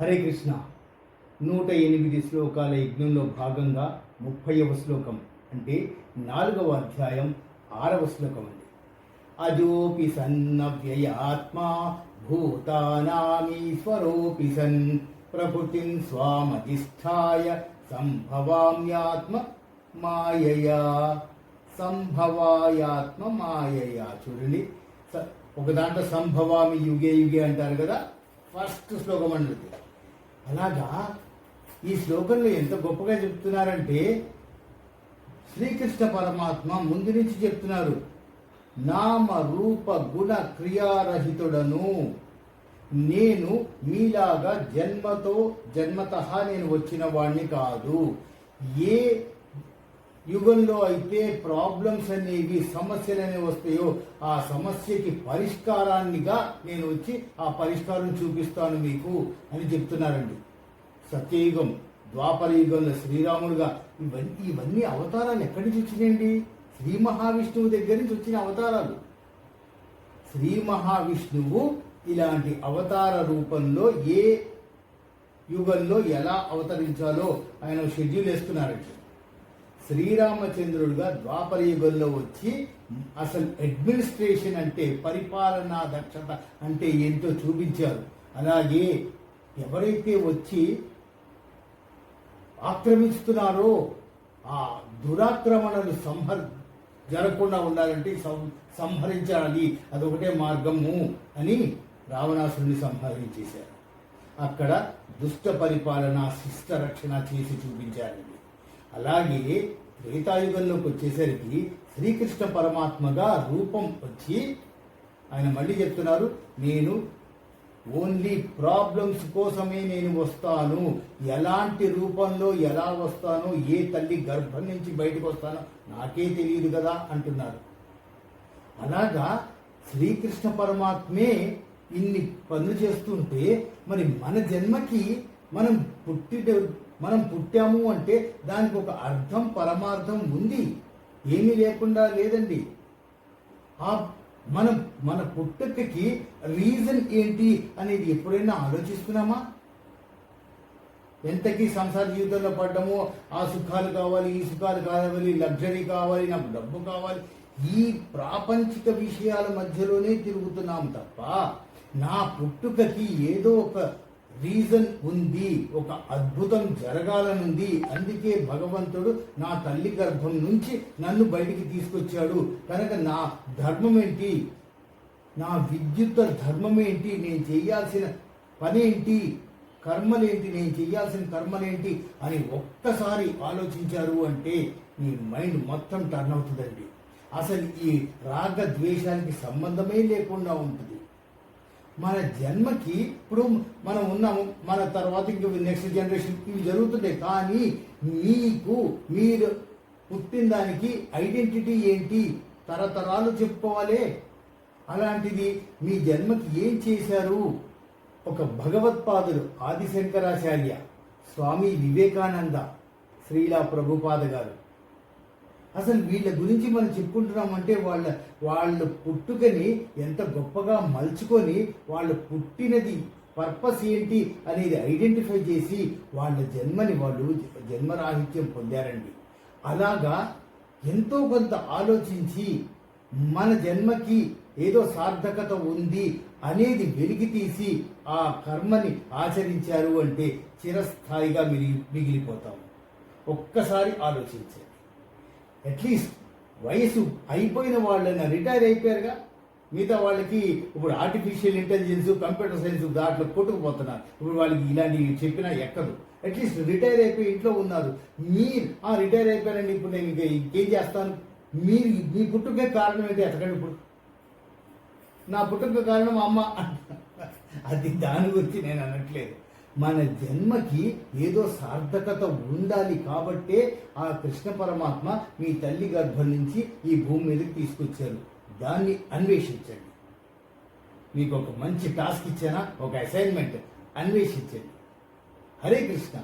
హరే కృష్ణ. నూట ఎనిమిది శ్లోకాల యజ్ఞంలో భాగంగా ముప్పైవ శ్లోకం అంటే నాలుగవ అధ్యాయం ఆరవ శ్లోకం అండి. అజోపి సన్నవ్యయాత్మా భూతానామీశ్వరోపి సన్ ప్రకృతిం స్వామధిష్టాయ సంభవామ్యాత్మ మాయయా. సంభవాయాత్మ మాయయా. చూడండి స- ఒక దాంట్లో సంభవామి యుగే యుగే అంటారు కదా ఫస్ట్ శ్లోకం అన్నది. అలాగా? ఈ శ్లోకంలో ఎంత గొప్పగా చెప్తున్నారంటే శ్రీకృష్ణ పరమాత్మ ముందు నుంచి చెప్తున్నారు నామ రూప గుణ క్రియారహితుడను నేను మీలాగా జన్మతో జన్మత నేను వచ్చిన వాణ్ణి కాదు. ఏ యుగంలో అయితే ప్రాబ్లమ్స్ అనేవి సమస్యలు అనేవి వస్తాయో ఆ సమస్యకి పరిష్కారాన్నిగా నేను వచ్చి ఆ పరిష్కారం చూపిస్తాను మీకు అని చెప్తున్నారండి. సత్యయుగం ద్వాపర యుగంలో శ్రీరాముడుగా ఇవన్నీ ఇవన్నీ అవతారాలు ఎక్కడి నుంచి వచ్చినాయండి? శ్రీ మహావిష్ణువు దగ్గర నుంచి వచ్చిన అవతారాలు. శ్రీ మహావిష్ణువు ఇలాంటి అవతార రూపంలో ఏ యుగంలో ఎలా అవతరించాలో ఆయన షెడ్యూల్ వేస్తున్నారండి శ్రీరామచంద్రుడుగా ద్వాపర యుగంలో వచ్చి అసలు అడ్మినిస్ట్రేషన్ అంటే పరిపాలనా దక్షత అంటే ఏంటో చూపించారు. అలాగే ఎవరైతే వచ్చి ఆక్రమిస్తున్నారో ఆ దురాక్రమణలు సంహర్ జరగకుండా ఉండాలంటే సం- సంహరించాలి. అదొకటే మార్గము అని రావణాసురుని సంహరించేశారు అక్కడ దుష్ట పరిపాలన శిష్ట రక్షణ చేసి చూపించారండి అలాగే త్రేతాయుగంలోకి వచ్చేసరికి శ్రీకృష్ణ పరమాత్మగా రూపం వచ్చి ఆయన మళ్ళీ చెప్తున్నారు నేను ఓన్లీ ప్రాబ్లమ్స్ కోసమే నేను వస్తాను. ఎలాంటి రూపంలో ఎలా వస్తానో ఏ తల్లి గర్భం నుంచి బయటకు వస్తానో నాకే తెలియదు కదా అంటున్నారు. అలాగా శ్రీకృష్ణ పరమాత్మే ఇన్ని పనులు చేస్తుంటే మరి మన జన్మకి మనం పుట్టి మనం పుట్టాము అంటే దానికి ఒక అర్థం పరమార్థం ఉంది. ఏమీ లేకుండా లేదండి. ఆ మనం మన పుట్టుకకి రీజన్ ఏంటి అనేది ఎప్పుడైనా ఆలోచిస్తున్నామా? ఎంతకీ సంసార జీవితంలో పడ్డమో ఆ సుఖాలు కావాలి ఈ సుఖాలు కావాలి లగ్జరీ కావాలి నాకు డబ్బు కావాలి ఈ ప్రాపంచిక విషయాల మధ్యలోనే తిరుగుతున్నాం తప్ప నా పుట్టుకకి ఏదో ఒక రీజన్ ఉంది ఒక అద్భుతం జరగాలనుంది అందుకే భగవంతుడు నా తల్లి గర్భం నుంచి నన్ను బయటికి తీసుకొచ్చాడు. కనుక నా ధర్మం ఏంటి నా విద్యుత్ ధర్మం ఏంటి నేను చేయాల్సిన పనేంటి? కర్మలేంటి? నేను చేయాల్సిన కర్మలేంటి? అని ఒక్కసారి ఆలోచించారు అంటే మీ మైండ్ మొత్తం టర్న్ అవుతుందండి. అసలు ఈ రాగ ద్వేషానికి సంబంధమే లేకుండా ఉంటుంది. మన జన్మకి ఇప్పుడు మనం ఉన్నాము మన తర్వాత ఇంక నెక్స్ట్ జనరేషన్ ఇవి జరుగుతుంటాయి. కానీ మీకు మీరు పుట్టిన దానికి ఐడెంటిటీ ఏంటి? తరతరాలు చెప్పుకోవాలి. అలాంటిది మీ జన్మకి ఏం చేశారు? ఒక భగవత్పాదులు ఆదిశంకరాచార్య స్వామి వివేకానంద శ్రీలా ప్రభుపాద గారు. అసలు వీళ్ళ గురించి మనం చెప్పుకుంటున్నామంటే వాళ్ళ వాళ్ళ పుట్టుకని ఎంత గొప్పగా మలుచుకొని వాళ్ళు పుట్టినది పర్పస్ ఏంటి అనేది ఐడెంటిఫై చేసి వాళ్ళ జన్మని వాళ్ళు జన్మరాహిత్యం పొందారండి. అలాగా ఎంతో కొంత ఆలోచించి మన జన్మకి ఏదో సార్థకత ఉంది అనేది వెలికి తీసి ఆ కర్మని ఆచరించారు అంటే చిరస్థాయిగా మిగిలి మిగిలిపోతాం. ఒక్కసారి ఆలోచించారు అట్లీస్ట్ వయసు అయిపోయిన వాళ్ళైనా రిటైర్ అయిపోయారుగా. మిగతా వాళ్ళకి ఇప్పుడు ఆర్టిఫిషియల్ ఇంటెలిజెన్స్ కంప్యూటర్ సైన్స్ దాంట్లో కొట్టుకుపోతున్నారు. ఇప్పుడు వాళ్ళకి ఇలాంటివి చెప్పినా ఎక్కదు. అట్లీస్ట్ రిటైర్ అయిపోయి ఇంట్లో ఉన్నారు. మీరు ఆ రిటైర్ అయిపోయారండి ఇప్పుడు నేను ఇంకా ఇంకేం చేస్తాను? మీరు మీ పుట్టుకే కారణం ఏంటి ఎతకండి ఇప్పుడు? నా పుట్టుక కారణం అమ్మ. అది దాని గురించి నేను అనట్లేదు. మన జన్మకి ఏదో సార్థకత ఉండాలి కాబట్టే ఆ కృష్ణ పరమాత్మ మీ తల్లి గర్భం నుంచి ఈ భూమి మీదకి తీసుకొచ్చారు. దాన్ని అన్వేషించండి. మీకు ఒక మంచి టాస్క్ ఇచ్చానా? ఒక అసైన్మెంట్ అన్వేషించండి. హరే కృష్ణ.